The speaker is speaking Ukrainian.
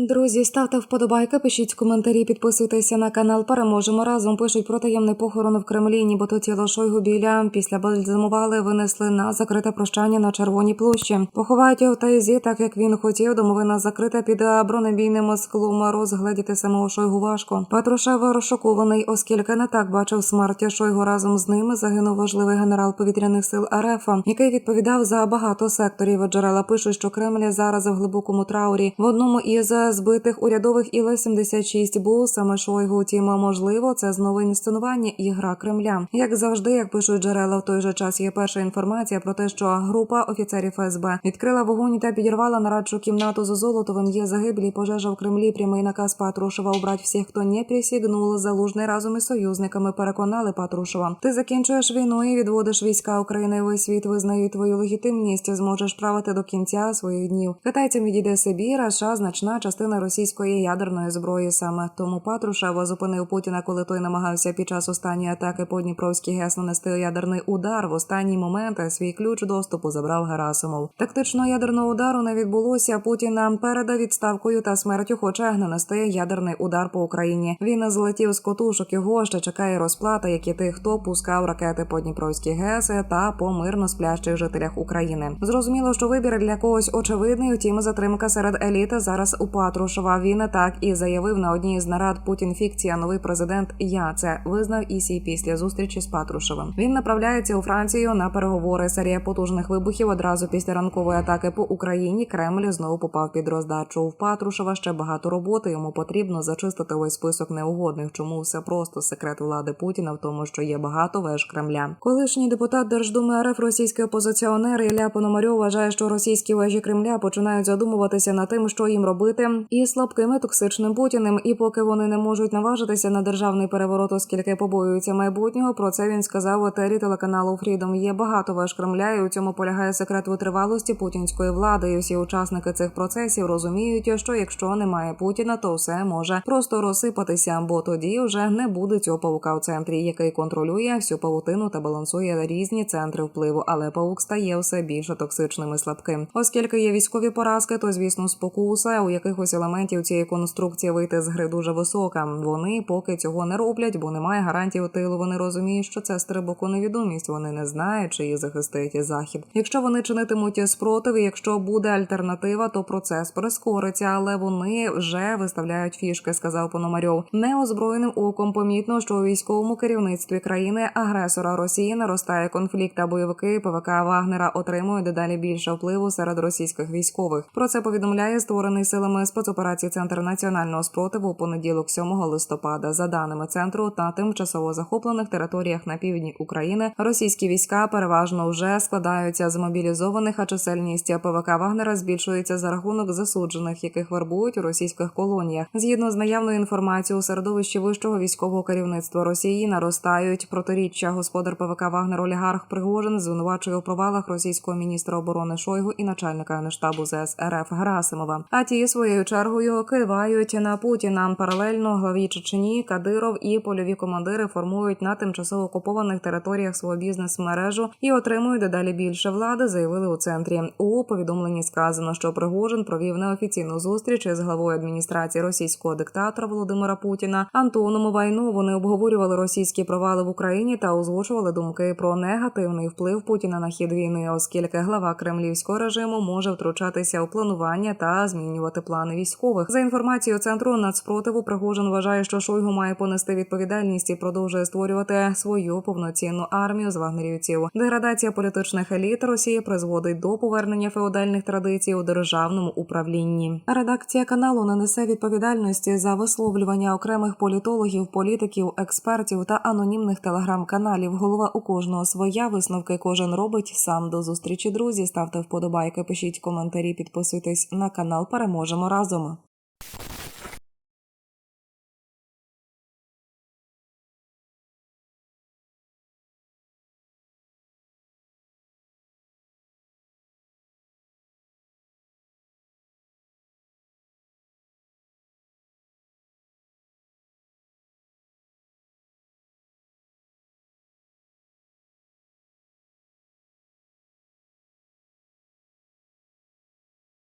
Друзі, ставте вподобайки, пишіть коментарі, підписуйтеся на канал. Переможемо разом. Пишуть про таємний похорон в Кремлі. Нібито тіло Шойгу біля після бальзамували, винесли на закрите прощання на червоній площі. Поховають його в Таїзі, так як він хотів. Домовина закрита під бронебійним склом. Розгледіти самого Шойгу важко. Патрушев розшокований, оскільки не так бачив смерті Шойгу разом з ними. Загинув важливий генерал повітряних сил РФ, який відповідав за багато секторів. Джерела пишуть, що Кремль зараз в глибокому траурі. В одному із збитих урядових Іл-76 був саме Шойгу. Утім, можливо, це знову інсценування і гра Кремля. Як завжди, як пишуть джерела, в той же час є перша інформація про те, що група офіцерів ФСБ відкрила вогонь та підірвала нарадчу кімнату з Золотовим. Є загиблі пожежа в Кремлі. Прямий наказ Патрушева убрать всіх, хто не присягнув. Залужний разом із союзниками переконали Патрушева. Ти закінчуєш війну і відводиш війська України. Весь світ визнає твою легітимність. Зможеш правити до кінця своїх днів. Китайцям відійде Сибір, а США – значна частина російської ядерної зброї. Саме тому Патрушев зупинив Путіна, коли той намагався під час останньої атаки по Дніпровській ГЕС нанести ядерний удар. В останній момент свій ключ доступу забрав Герасимов. Тактичного ядерного удару не відбулося. Путін нам перед відставкою та смертю хоче нанести ядерний удар по Україні. Він злетів з котушок. Його ще чекає розплата, як і тих, хто пускав ракети по Дніпровській ГЕС та по мирно сплящих жителях України. Зрозуміло, що вибір для когось очевидний. Втім, затримка серед еліти зараз у Патрушева. Він так і заявив на одній з нарад Путін фікція. Новий президент. Я це визнав і сій після зустрічі з Патрушевим. Він направляється у Францію на переговори. Серія потужних вибухів одразу після ранкової атаки по Україні. Кремль знову попав під роздачу. У Патрушева ще багато роботи. Йому потрібно зачистити весь список неугодних. Чому все просто секрет влади Путіна в тому, що є багато веж Кремля. Колишній депутат Держдуми РФ російський опозиціонер Ілля Пономарьов вважає, що російські вежі Кремля починають задумуватися над тим, що їм робити, і слабким і токсичним Путіним. І поки вони не можуть наважитися на державний переворот, оскільки побоюються майбутнього. Про це він сказав у етері телеканалу Фрідом. Є багато веж Кремля, і у цьому полягає секрет витривалості путінської влади. І всі учасники цих процесів розуміють, що якщо немає Путіна, то все може просто розсипатися, бо тоді вже не буде цього павука в центрі, який контролює всю павутину та балансує різні центри впливу. Але павук стає все більше токсичним і слабким. Оскільки є військові поразки, то звісно спокуса у якихось елементів цієї конструкції вийти з гри дуже висока. Вони поки цього не роблять, бо немає гарантій тилу. Вони розуміють, що це стрибок у невідомість. Вони не знають, чи їх захистить захід. Якщо вони чинитимуть спротив, і якщо буде альтернатива, то процес прискориться, але вони вже виставляють фішки, сказав Пономарьов. Неозброєним оком помітно, що у військовому керівництві країни агресора Росії наростає конфлікт, а бойовики ПВК Вагнера отримують дедалі більше впливу серед російських військових. Про це повідомляє створений силами спецоперації Центр національного спротиву у понеділок, 7 листопада. За даними центру, на тимчасово захоплених територіях на півдні України російські війська переважно вже складаються з мобілізованих, а чисельність ПВК Вагнера збільшується за рахунок засуджених, яких вербують у російських колоніях. Згідно з наявною інформацією, у середовищі вищого військового керівництва Росії наростають протиріччя. Господар ПВК Вагнер олігарх Пригожин звинувачує у провалах російського міністра оборони Шойгу і начальника генштабу ЗС РФ Герасимова. А ті своєю чергою кивають на Путіна. Паралельно главі Чечені Кадиров і польові командири формують на тимчасово окупованих територіях свою бізнес-мережу і отримують дедалі більше влади. Заявили у центрі. У повідомленні сказано, що Пригожин провів неофіційну зустріч із главою адміністрації російського диктатора Володимира Путіна Антоном Вайну. Вони обговорювали російські провали в Україні та озвучували думки про негативний вплив Путіна на хід війни, оскільки глава кремлівського режиму може втручатися у планування та змінювати плани військових. За інформацією центру нацпротиву Пригожин вважає, що Шойгу має понести відповідальність і продовжує створювати свою повноцінну армію з вагнерівців. Деградація політичних еліт Росії призводить до повернення феодальних традицій у державному управлінні. Редакція каналу не несе відповідальності за висловлювання окремих політологів, політиків, експертів та анонімних телеграм-каналів. Голова у кожного своя висновки кожен робить сам до зустрічі. Друзі, ставте вподобайки, пишіть коментарі, підписуйтесь на канал. Переможемо разом. Глазома.